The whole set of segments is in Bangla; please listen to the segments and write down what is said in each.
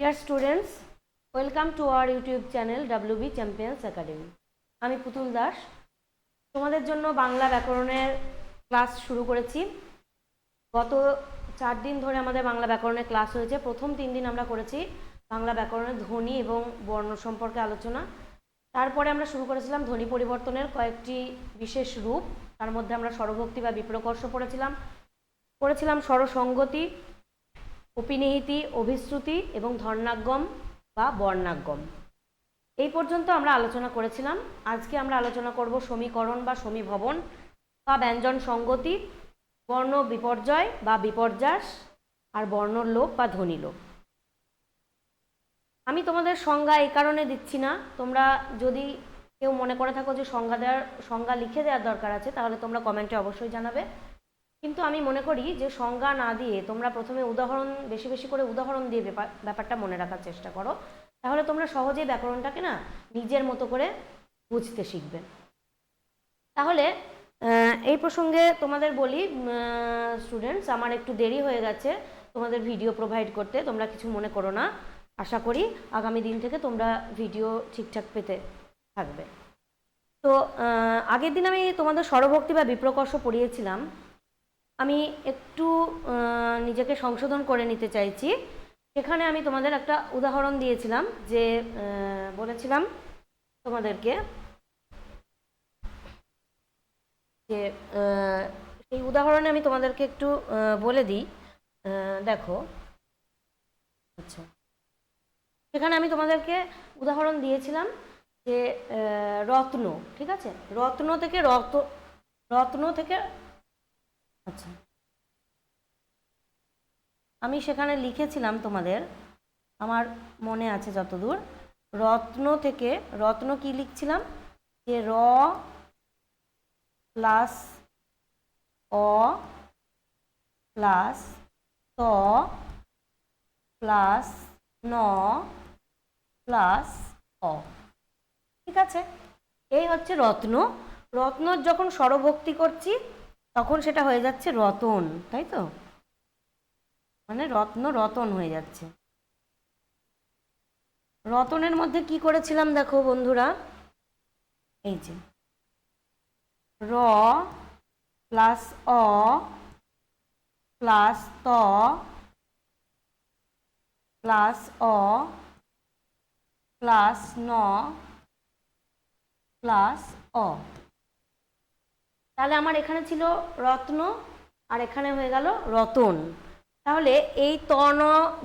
Dear students, welcome to our YouTube channel WB Champions Academy. আমি পুতুল দাস। তোমাদের জন্য বাংলা ব্যাকরণের ক্লাস শুরু করেছি। গত চার দিন ধরে আমাদের বাংলা ব্যাকরণের ক্লাস হয়েছে। প্রথম তিন দিন আমরা করেছি বাংলা ব্যাকরণের ধ্বনি এবং বর্ণ সম্পর্কে আলোচনা। তারপরে আমরা শুরু করেছিলাম ধ্বনি পরিবর্তনের কয়েকটি বিশেষ রূপ। তার মধ্যে আমরা স্বরভক্তি বা বিপ্রকর্ষ পড়েছিলাম। পড়েছিলাম স্বরসঙ্গতি। অপিনিহিতি অভিশ্রুতি এবং ধর্ণাগম বা বর্ণাগম এই পর্যন্ত আমরা আলোচনা করেছিলাম। আজকে আমরা আলোচনা করব সমীকরণ বা সমীভবন বা ব্যঞ্জন সঙ্গতি, বর্ণ বিপর্যয় বা বিপর্যাস আর বর্ণর লোপ বা ধ্বনি লোপ। আমি তোমাদের সংজ্ঞা এই কারণে দিচ্ছি না। তোমরা যদি কেউ মনে করে থাকো যে সংজ্ঞা দেওয়ার সংজ্ঞা লিখে দেওয়ার দরকার আছে, তাহলে তোমরা কমেন্টে অবশ্যই জানাবে। কিন্তু আমি মনে করি যে সংজ্ঞা না দিয়ে তোমরা প্রথমে উদাহরণ, বেশি বেশি করে উদাহরণ দিয়ে ব্যাপার- ব্যাপারটা মনে রাখার চেষ্টা করো। তাহলে তোমরা সহজেই ব্যাকরণটাকে না নিজের মতো করে বুঝতে শিখবে। তাহলে এই প্রসঙ্গে তোমাদের বলি স্টুডেন্টস আমার একটু দেরি হয়ে গেছে। তোমাদের ভিডিও প্রোভাইড করতে তোমরা কিছু মনে করো না। আশা করি আগামী দিন থেকে তোমরা ভিডিও ঠিকঠাক পেতে থাকবে। তো আগের দিন আমি তোমাদের স্বরভক্তি বা বিপ্রকর্ষ পড়িয়েছিলাম। আমি একটু নিজেকে সংশোধন করে নিতে চাইছি। সেখানে আমি তোমাদের একটা উদাহরণ দিয়েছিলাম যে বলেছিলাম তোমাদেরকে যে সেই উদাহরণে আমি তোমাদেরকে একটু বলে দিই। দেখো। আচ্ছা। সেখানে আমি তোমাদেরকে উদাহরণ দিয়েছিলাম যে রত্ন, ঠিক আছে? রত্ন থেকে রত রত্ন থেকে আচ্ছা। আমি সেখানে লিখেছিলাম তোমাদের, আমার মনে আছে যতদূর, রত্ন থেকে, রত্ন কি লিখছিলাম? যে র প্লাস অ প্লাস ত প্লাস ন প্লাস অ। ঠিক আছে? এই হচ্ছে রত্ন। রত্নর যখন স্বরভক্তি করছি তখন সেটা হয়ে যাচ্ছে রতন, তাই তো? মানে রত্ন রতন হয়ে যাচ্ছে। রতনের মধ্যে কি করেছিলাম দেখো বন্ধুরা? এই যে। র প্লাস অ প্লাস ত প্লাস অ প্লাস ন প্লাস অ। তাহলে আমার এখানে ছিল রত্ন আর এখানে হয়ে গেল রতন। তাহলে এই তন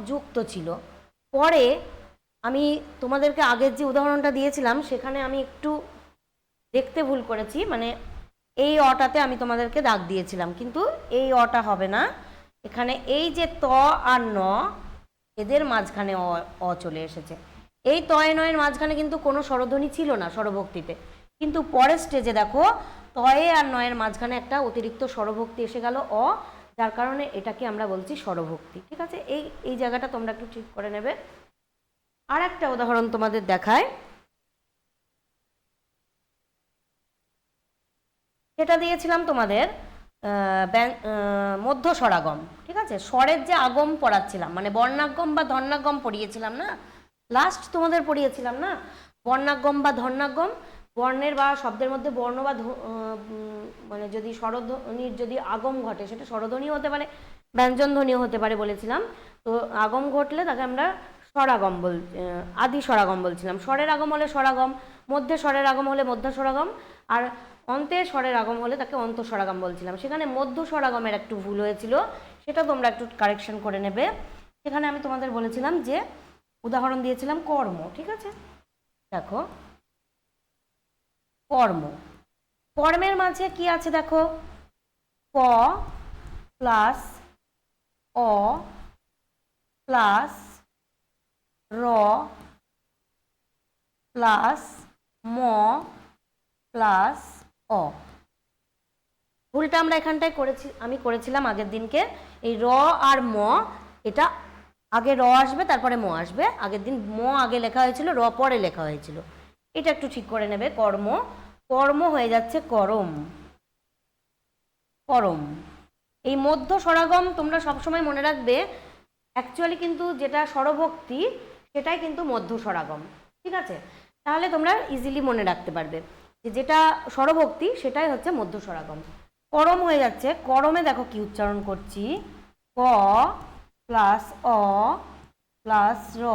যুক্ত ছিল। পরে আমি তোমাদেরকে আগের যে উদাহরণটা দিয়েছিলাম, সেখানে আমি একটু দেখতে ভুল করেছি মানে এই অটাতে আমি তোমাদেরকে দাগ দিয়েছিলাম, কিন্তু এই অটা হবে না। এখানে এই যে ত আর ন, এদের মাঝখানে অ চলে এসেছে। এই তয় নয়ের মাঝখানে কিন্তু কোনো স্বরধ্বনি ছিল না স্বরভক্তিতে কিন্তু পরের স্টেজে দেখো তয়ে আর নয়ের মাঝখানে একটা অতিরিক্ত স্বরভক্তি এসে গেল, অ, যার কারণে এটাকে আমরা বলছি স্বরভক্তি। ঠিক আছে? এই এই জায়গাটা তোমরা একটু ঠিক করে নেবে। আর একটা উদাহরণ তোমাদের দেখায় সেটা দিয়েছিলাম তোমাদের মধ্য স্বরাগম। ঠিক আছে? স্বরের যে আগম পড়াচ্ছিলাম মানে বর্ণাগম বা ধর্ণাগম পড়িয়েছিলাম না? লাস্ট তোমাদের পড়িয়েছিলাম না? বর্ণাগম বা ধর্ণাগম বর্ণের বা শব্দের মধ্যে বর্ণ বা মানে যদি স্বরধ্বনির যদি আগম ঘটে, সেটা স্বরধ্বনিও হতে পারে ব্যঞ্জন ধ্বনিও হতে পারে বলেছিলাম। তো আগম ঘটলে তাকে আমরা স্বরাগম বল আদি স্বরাগম বলছিলাম। স্বরের আগম হলে স্বরাগম, মধ্যে স্বরের আগম হলে মধ্য স্বরাগম, আর অন্তে স্বরের আগম হলে তাকে অন্ত স্বরাগম বলছিলাম। সেখানে মধ্য স্বরাগমের একটু ভুল হয়েছিল, সেটা তোমরা একটু কারেকশন করে নেবে। সেখানে আমি তোমাদের বলেছিলাম যে, উদাহরণ দিয়েছিলাম কর্ম, ঠিক আছে? দেখো কর্ম। কর্মের মাঝে কি আছে দেখো? ক প্লাস অ প্লাস র প্লাস ম প্লাস অ। ভুলটা আমরা এখানটায় করেছি, আমি করেছিলাম আগের দিনকে। এই র আর ম, এটা আগে র আসবে, তারপরে ম আসবে। আগের দিন ম আগে লেখা হয়েছিল, র পরে লেখা হয়েছিল। এটা একটু ঠিক করে নেবে, কর্ম। কর্ম হয়ে যাচ্ছে করম। করম। এই মধ্য স্বরাগম তোমরা সবসময় মনে রাখবে অ্যাকচুয়ালি কিন্তু যেটা স্বরভক্তি সেটাই কিন্তু মধ্য স্বরাগম ঠিক আছে? তাহলে তোমরা ইজিলি মনে রাখতে পারবে যে যেটা স্বরভক্তি সেটাই হচ্ছে মধ্য স্বরাগম করম হয়ে যাচ্ছে, করমে দেখো কি উচ্চারণ করছি। ক প্লাস অ, প্লাস র,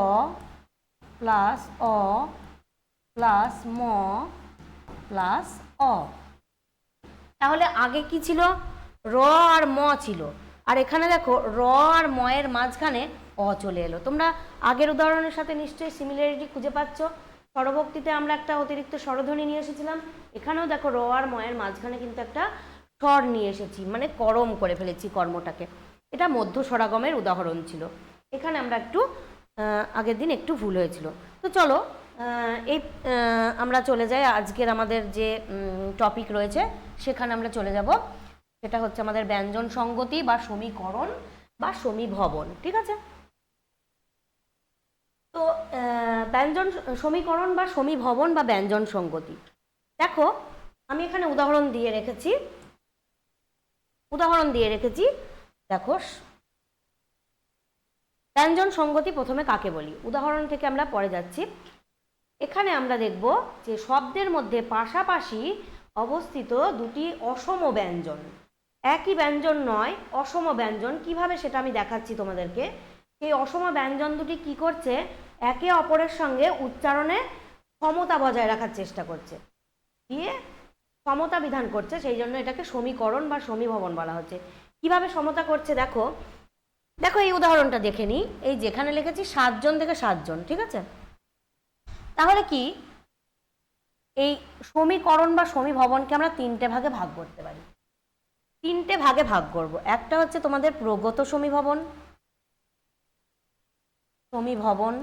প্লাস অ প্লাস ম প্লাস অ। তাহলে আগে কি ছিল? র আর ম ছিল। আর এখানে দেখো, র আর ময়ের মাঝখানে অ চলে এলো। তোমরা আগের উদাহরণের সাথে নিশ্চয়ই সিমিলারিটি খুঁজে পাচ্ছ। স্বরভক্তিতে আমরা একটা অতিরিক্ত স্বরধ্বনি নিয়ে এসেছিলাম। এখানেও দেখো র আর ময়ের মাঝখানে কিন্তু একটা স্বর নিয়ে এসেছি মানে করম করে ফেলেছি কর্মটাকে। এটা মধ্য স্বরাগমের উদাহরণ ছিল। এখানে আমরা একটু আগের দিন একটু ভুল হয়েছিল। তো চলো এই আমরা চলে যাই। আজকের আমাদের যে টপিক রয়েছে, সেখানে আমরা চলে যাব। সেটা হচ্ছে আমাদের ব্যঞ্জন সঙ্গতি বা সমীকরণ বা সমীভবন, ঠিক আছে? তো ব্যঞ্জন, সমীকরণ বা সমীভবন বা ব্যঞ্জন সঙ্গতি। দেখো, আমি এখানে উদাহরণ দিয়ে রেখেছি। উদাহরণ দিয়ে রেখেছি। দেখো, ব্যঞ্জন সঙ্গতি প্রথমে কাকে বলি? উদাহরণ থেকে আমরা পরে যাচ্ছি। এখানে আমরা দেখব যে শব্দের মধ্যে পাশাপাশি অবস্থিত দুটি অসম ব্যঞ্জন। একই ব্যঞ্জন নয়, অসম ব্যঞ্জন। কীভাবে সেটা আমি দেখাচ্ছি তোমাদেরকে? সেই অসম ব্যঞ্জন দুটি কি করছে? একে অপরের সঙ্গে উচ্চারণে সমতা বজায় রাখার চেষ্টা করছে। দিয়ে সমতা বিধান করছে, সেই জন্য এটাকে সমীকরণ বা সমীভবন বলা হচ্ছে। কীভাবে সমতা করছে দেখো? দেখো এই উদাহরণটা দেখে নিই। এই যেখানে লিখেছি, সাতজন থেকে সাতজন, ঠিক আছে? তাহলে কি? এই সমীকরণ বা সমীভবনকে আমরা তিনটে ভাগে ভাগ করতে পারি। তিনটে ভাগে ভাগ করব। একটা হচ্ছে তোমাদের প্রগত সমীভবন সমীভবন,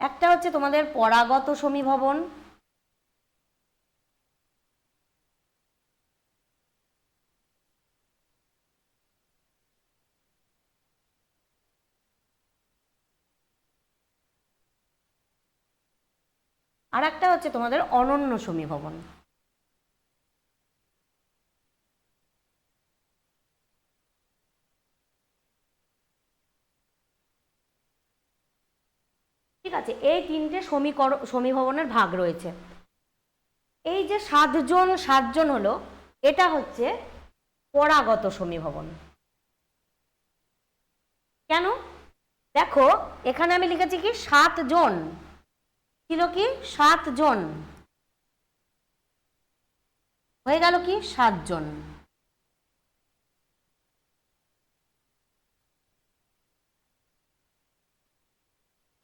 একটা হচ্ছে তোমাদের পরাগত সমীভবন আর একটা হচ্ছে তোমাদের অনন্য সমীভবন। ঠিক আছে, এই তিনটে সমীকর, সমীভবনের ভাগ রয়েছে। এই যে সাতজন সাতজন হলো, এটা হচ্ছে পরাগত সমীভবন। কেন? দেখো, এখানে আমি লিখেছি কি, সাতজন। ছিল কি? সাতজন। হয়ে গেল কি? সাতজন।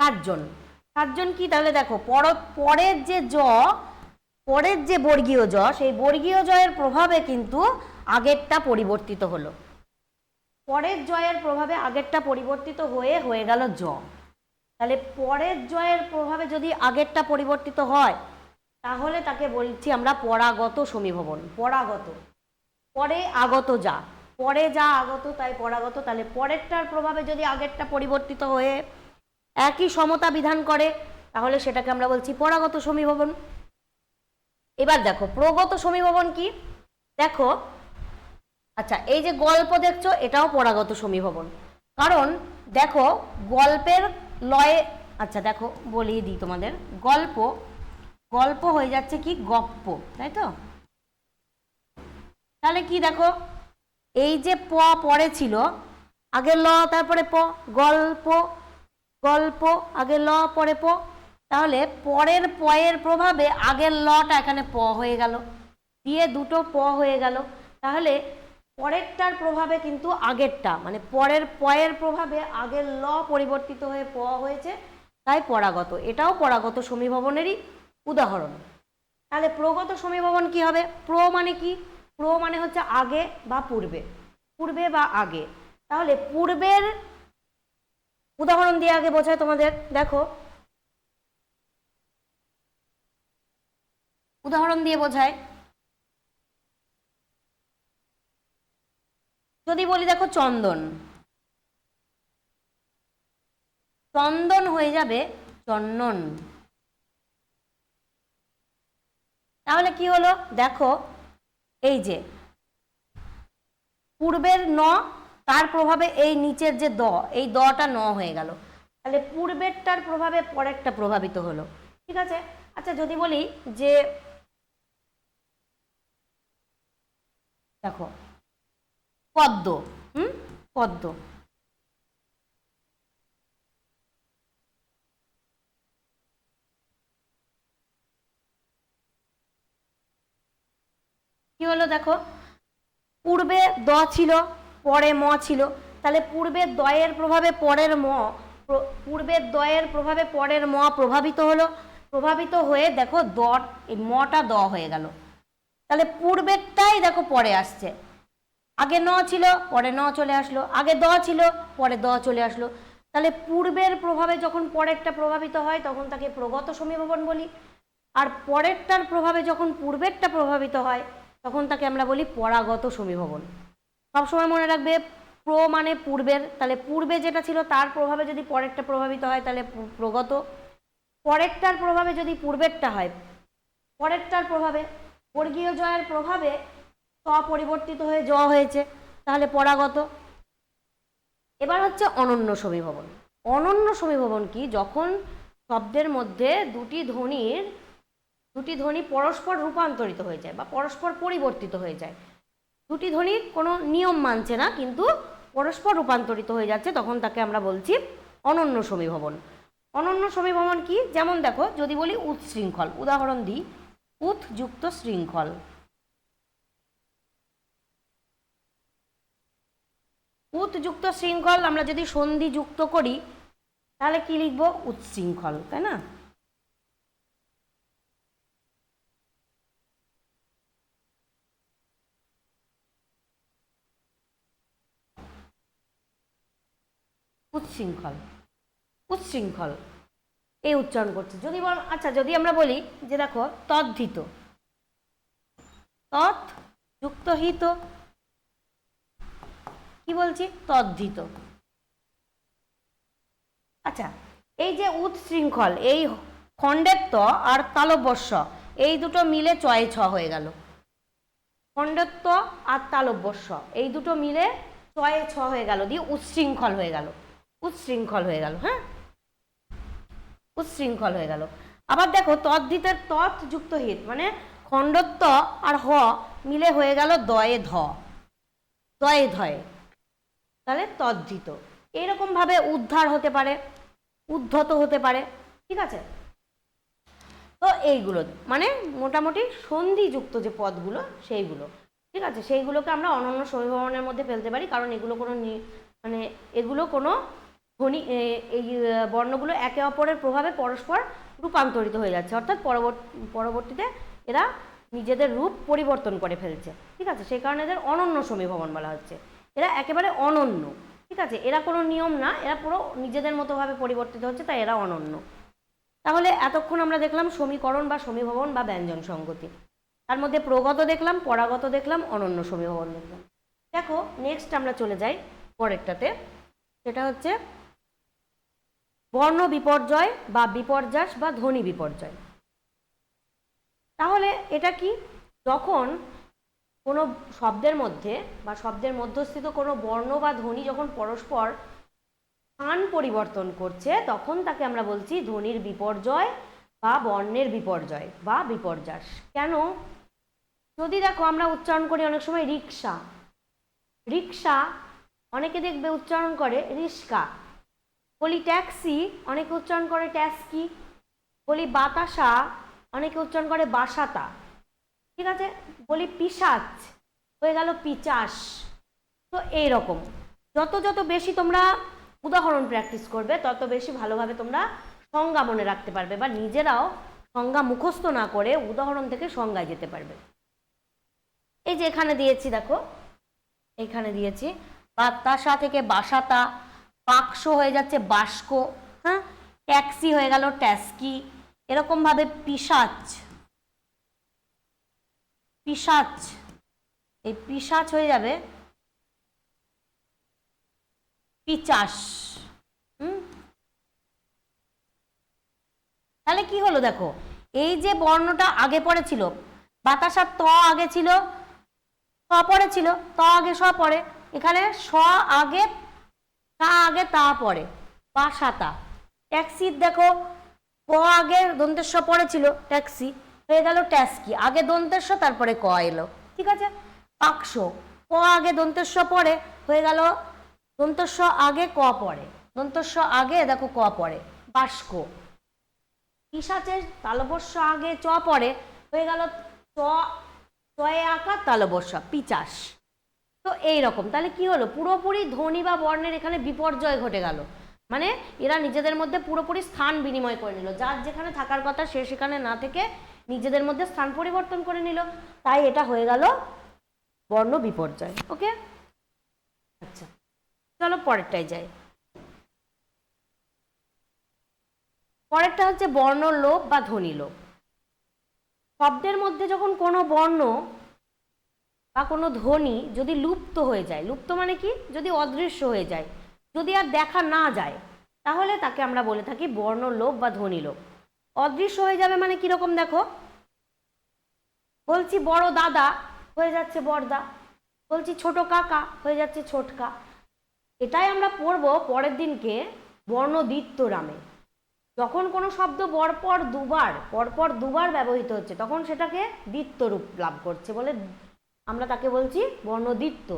সাতজন। সাতজন কি? তাহলে দেখো, পর, পরের যে জ, পরের যে বর্গীয় জ, সেই বর্গীয় জয়ের প্রভাবে কিন্তু আগেরটা পরিবর্তিত হলো। পরের জয়ের প্রভাবে আগেরটা পরিবর্তিত হয়ে হয়ে গেল জ। তাহলে পরের জয়ের প্রভাবে যদি আগেরটা পরিবর্তিত হয়, তাহলে তাকে বলছি আমরা পরাগত সমীভবন, পরাগত। পরে আগত যা, পরে যা আগত তাই পরাগত, তাহলে পরেরটার প্রভাবে যদি আগেরটা পরিবর্তিত হয়ে একই সমতা বিধান করে, তাহলে সেটাকে আমরা বলছি পরাগত সমীভবন। এবার দেখো, প্রগত সমীভবন কি? দেখো আচ্ছা এই যে গল্প দেখছ, এটাও পরাগত সমীভবন। কারণ দেখো, গল্পের লয়ে আচ্ছা দেখো, বলিয়ে দিই তোমাদের। গল্প গল্প হয়ে যাচ্ছে কি? গপ্প, তাই তো? তাহলে কি দেখো? এই যে প পরে ছিল, আগে ল, তারপরে প, গল্প গল্প, আগে ল, পরে প। তাহলে পরের পয়ের প্রভাবে আগের লটা এখানে প হয়ে গেল। দিয়ে দুটো প হয়ে গেল। তাহলে পরেরটার প্রভাবে কিন্তু আগেরটা মানে পরের, পয়ের প্রভাবে আগের ল পরিবর্তিত হয়ে প হয়েছে, তাই পরাগত। এটাও পরাগত সমীভবনেরই উদাহরণ। তাহলে প্রগত সমীভবন কি হবে? প্র মানে কি? প্র মানে হচ্ছে আগে বা পূর্বে। পূর্বে বা আগে। তাহলে পূর্বের উদাহরণ দিয়ে আগে বোঝায় তোমাদের। দেখো। উদাহরণ দিয়ে বোঝায়। যদি বলি দেখো চন্দন। চন্দন হয়ে যাবে চন্দন। তাহলে কি হলো? দেখো, এই যে। পূর্বের ন, তার প্রভাবে এই নিচের যে দ, এই দটা ন হয়ে গেল। তাহলে পূর্বেরটার প্রভাবে পরেরটা প্রভাবিত হলো। ঠিক আছে? আচ্ছা যদি বলি যে, দেখো পদ্ম, হুম? পদ্ম। কি হলো দেখো? পূর্বে দ ছিল, পরে ম ছিল। তাহলে পূর্বের দয়ের প্রভাবে পরের ম, প্র- পূর্বের দয়ের প্রভাবে পরের ম প্রভাবিত হলো। প্রভাবিত হয়ে দেখো দ, এই মটা দ হয়ে গেল। তাহলে পূর্বেরটাই দেখো পরে আসছে। আগে ন ছিল, পরে ন চলে আসলো। আগে দ ছিল, পরে দ চলে আসলো। তাহলে পূর্বের প্রভাবে যখন পরেরটা প্রভাবিত হয়, তখন তাকে প্রগত সমীভবন বলি। আর পরেরটার প্রভাবে যখন পূর্বেরটা প্রভাবিত হয়, তখন তাকে আমরা বলি পরাগত সমীভবন। সবসময় মনে রাখবে, প্র মানে পূর্বের। তাহলে পূর্বে যেটা ছিল, তার প্রভাবে যদি পরেরটা প্রভাবিত হয়, তাহলে প্রগত। পরেরটার প্রভাবে যদি পূর্বেরটা হয়, পরেরটার প্রভাবে, বর্গীয় জয়ের প্রভাবে ত পরিবর্তিত হয়ে জ হয়েছে, তাহলে পরাগত। এবার হচ্ছে অনন্য সমীভবন। অনন্য সমীভবন কি? যখন শব্দের মধ্যে দুটি ধ্বনির, দুটি ধ্বনি পরস্পর রূপান্তরিত হয়ে যায় বা পরস্পর পরিবর্তিত হয়ে যায়। দুটি ধ্বনি কোনো নিয়ম মানছে না, কিন্তু পরস্পর রূপান্তরিত হয়ে যাচ্ছে, তখন তাকে আমরা বলছি অনন্য সমীভবন। অনন্য সমীভবন কি? যেমন দেখো, যদি বলি উৎশৃঙ্খল, উদাহরণ দিই উৎ যুক্ত শৃঙ্খল। উৎ যুক্ত শৃঙ্খল আমরা যদি সন্ধি যুক্ত করি, তাহলে কি লিখব? উৎশৃঙ্খল, তাই না? উচ্ছৃঙ্খল উচ্ছৃঙ্খল এই উচ্চারণ করছে। যদি বল আচ্ছা যদি আমরা বলি যে দেখো, তদ্ধিত তৎ যুক্ত হিত কি বলছি? তদ্ধিত। আচ্ছা এই যে উৎশৃঙ্খল, এই খণ্ডের ত আর তালব্যস্য, এই দুটো মিলে চয়ে ছ হয়ে গেল। খণ্ডত্ব আর তালব্যস্য, এই দুটো মিলে ছয়ে ছ হয়ে গেল, দিয়ে উচ্ছৃঙ্খল হয়ে গেল। উচ্ছৃঙ্খল হয়ে গেল হ্যাঁ? উচ্ছৃঙ্খল হয়ে গেল। আবার দেখো, তদ্ধিতের তৎ যুক্ত হিত মানে খণ্ডত্ব আর হ মিলে হয়ে গেল দয়ে ধ। ধয়ে। তাহলে তদ্ধিত এইরকম ভাবে উদ্ধার হতে পারে, উদ্ধত হতে পারে, ঠিক আছে? তো এইগুলো মানে মোটামুটি সন্ধিযুক্ত যে পদগুলো, সেইগুলো, ঠিক আছে? সেইগুলোকে আমরা অনন্য সমীভবনের মধ্যে ফেলতে পারি, কারণ এগুলো কোনো মানে এগুলো কোনো ধ্বনি এই বর্ণগুলো একে অপরের প্রভাবে পরস্পর রূপান্তরিত হয়ে যাচ্ছে। অর্থাৎ পরবর্তী পরবর্তীতে এরা নিজেদের রূপ পরিবর্তন করে ফেলছে, ঠিক আছে? সেই কারণে এদের অনন্য সমীভবন বলা হচ্ছে। এরা একেবারে অনন্য, ঠিক আছে? এরা কোনো নিয়ম না, এরা পুরো নিজেদের মতোভাবে পরিবর্তিত হচ্ছে, তাই এরা অনন্য। তাহলে এতক্ষণ আমরা দেখলাম সমীকরণ বা সমীভবন বা ব্যঞ্জন সংগতি। তার মধ্যে প্রগত দেখলাম, পরাগত দেখলাম, অনন্য সমীভবন দেখলাম। দেখো নেক্সট আমরা চলে যাই পরেরটাতে। সেটা হচ্ছে বর্ণ বিপর্যয় বা বিপর্যাস বা ধ্বনি বিপর্যয়। তাহলে এটা কি? যখন কোনো শব্দের মধ্যে বা শব্দের মধ্যস্থিত কোনো বর্ণ বা ধ্বনি যখন পরস্পর স্থান পরিবর্তন করছে, তখন তাকে আমরা বলছি ধ্বনির বিপর্যয় বা বর্ণের বিপর্যয় বা বিপর্যাস কেন? যদি দেখো আমরা উচ্চারণ করি অনেক সময় রিক্সা। রিক্সা অনেকে দেখবে উচ্চারণ করে রিস্কা বলি ট্যাক্সি অনেকে উচ্চারণ করে ট্যাক্সি। বলি বাতাসা অনেকে উচ্চারণ করে বাসাতা। ঠিক আছে? বলি পিসাচ হয়ে গেল পিচাস। তো এই রকম যত যত বেশি তোমরা উদাহরণ প্র্যাকটিস করবে, তত বেশি ভালোভাবে তোমরা সংজ্ঞা মনে রাখতে পারবে বা নিজেরাও সংজ্ঞা মুখস্থ না করে উদাহরণ থেকে সংজ্ঞায় যেতে পারবে। এই যে এখানে দিয়েছি, দেখো। এখানে দিয়েছি। বাতাসা থেকে বাসাতা, বাক্স হয়ে যাচ্ছে বাস্ক হ্যাঁ? ট্যাক্সি হয়ে গেল ট্যাস্কি এরকমভাবে পিসাচ পিসাচ এই পিসাচ হয়ে যাবে পিচাস। হুম? তাহলে কি হলো দেখো? এই যে বর্ণটা আগে পড়ে ছিল বাতাসার ত আগে ছিল ত পরে ছিল, ত আগে স পরে এখানে স আগে, তা আগে, তা পরে বা সাতা। ট্যাক্সির দেখো, প আগে দন্তেশ্ব পরে ছিল, ট্যাক্সি। হয়ে গেল ট্যাক্সি আগে দন্তেশ্ব, তারপরে ক এলো। ঠিক আছে? পাকশ। ক আগে, দন্তেশ্ব পরে। হয়ে গেল দন্তস্ব আগে, ক পরে। দন্তস্ব আগে, দেখো ক পড়ে বাস্ক পিসাচের তালবস্য আগে, চ পরে। হয়ে গেল চয়ে আঁকা তালবস্য পিচাস। তো এই রকম তাহলে কি হলো? পুরোপুরি ধ্বনি বা বর্ণের এখানে বিপর্যয় ঘটে গেল। মানে এরা নিজেদের মধ্যে পুরোপুরি স্থান বিনিময় করে নিল। যার যেখানে থাকার কথা সে সেখানে না থেকে নিজেদের মধ্যে স্থান পরিবর্তন করে নিল, তাই এটা হয়ে গেল বর্ণ বিপর্যয়। ওকে আচ্ছা চলো পরেরটায় যাই। পরেরটা হচ্ছে বর্ণ লোপ বা ধ্বনি লোপ। শব্দের মধ্যে যখন কোনো বর্ণ বা কোনো ধ্বনি যদি লুপ্ত হয়ে যায়, লুপ্ত মানে কি? যদি অদৃশ্য হয়ে যায়, যদি আর দেখা না যায়, তাহলে তাকে আমরা বলে থাকি বর্ণ লোপ বা ধ্বনি লোপ। অদৃশ্য হয়ে যাবে মানে কীরকম দেখো? বলছি বড় দাদা হয়ে যাচ্ছে বড়দা। বলছি ছোট কাকা হয়ে যাচ্ছে ছোটকা। এটাই আমরা পড়ব পরের দিনকে বর্ণদ্বিত্ব রামে যখন কোনো শব্দ পরপর দুবার পরপর দুবার ব্যবহৃত হচ্ছে, তখন সেটাকে দ্বিত্ব রূপ লাভ করছে বলে আমরা তাকে বলছি বর্ণদ্বিত্ব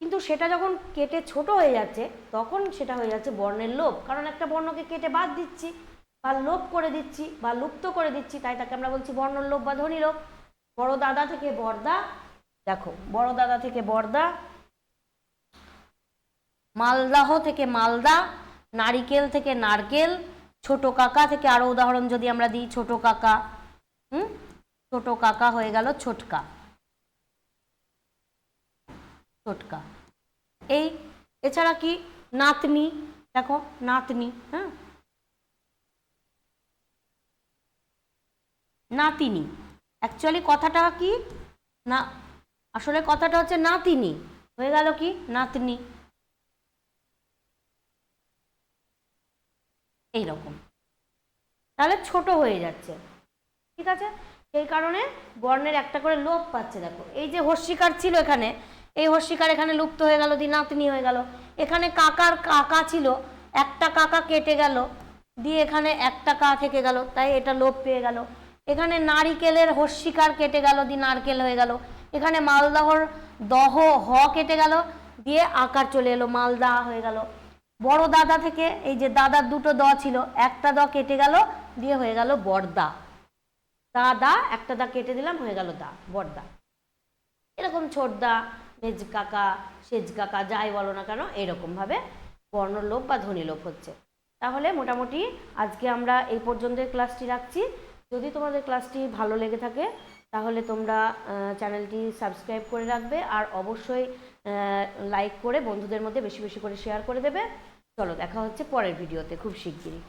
কিন্তু সেটা যখন কেটে ছোট হয়ে যাচ্ছে, তখন সেটা হয়ে যাচ্ছে বর্ণের লোভ কারণ একটা বর্ণকে কেটে বাদ দিচ্ছি। বা লোপ করে দিচ্ছি বা লুপ্ত করে দিচ্ছি, তাই তাকে আমরা বলছি বর্ণর লোপ বা ধ্বনি লোপ বড় দাদা থেকে বর্দা, দেখো, বড় দাদা থেকে বর্দা, মালদাহ থেকে মালদা, নারিকেল থেকে নারকেল, ছোট কাকা থেকে আরও উদাহরণ যদি আমরা দিই, ছোট কাকা, হুম? ছোট কাকা হয়ে গেল ছোটকা। ছোটকা। এই, এছাড়া কি? নাতনি, দেখো, নাতনি হ্যাঁ? নাতিনি অ্যাকচুয়ালি কথাটা কি? না, আসলে কথাটা হচ্ছে নাতিনি হয়ে গেল কি? নাতনি এইরকম। তাহলে ছোট হয়ে যাচ্ছে। ঠিক আছে? সেই কারণে বর্ণের একটা করে লোপ পাচ্ছে, দেখো। এই যে হস্যিকার ছিল এখানে, এই হস্যিকার এখানে লুপ্ত হয়ে গেল, দি নাতনি হয়ে গেল। এখানে কাকার কাকা ছিল, একটা কাকা কেটে গেল, দিয়ে এখানে একটা কা থেকে গেল, তাই এটা লোপ পেয়ে গেল। এখানে নারিকেলের হস্যিকার কেটে গেল দি নারকেল হয়ে গেল। এখানে মালদহর দহ হ কেটে গেল, দিয়ে আকার চলে এলো, মালদা হয়ে গেল। বড় দাদা থেকে এই যে দাদার দুটো দ ছিল, একটা দ কেটে গেল, দিয়ে হয়ে গেল বড়দা। দা দা একটা দা কেটে দিলাম, হয়ে গেল দা, বড়দা। এরকম ছোটদা, মেজ কাকা, সেজ কাকা, যাই বলো না কেন এরকমভাবে বর্ণলোপ বা ধনী ধ্বনিলোপ হচ্ছে। তাহলে মোটামুটি আজকে আমরা এই পর্যন্ত ক্লাসটি রাখছি। যদি তোমাদের ক্লাসটি ভালো লেগে থাকে, তাহলে তোমরা চ্যানেলটি সাবস্ক্রাইব করে রাখবে আর অবশ্যই লাইক করে বন্ধুদের মধ্যে বেশি বেশি করে শেয়ার করে দেবে। চলো, দেখা হচ্ছে পরের ভিডিওতে খুব শিগগিরই।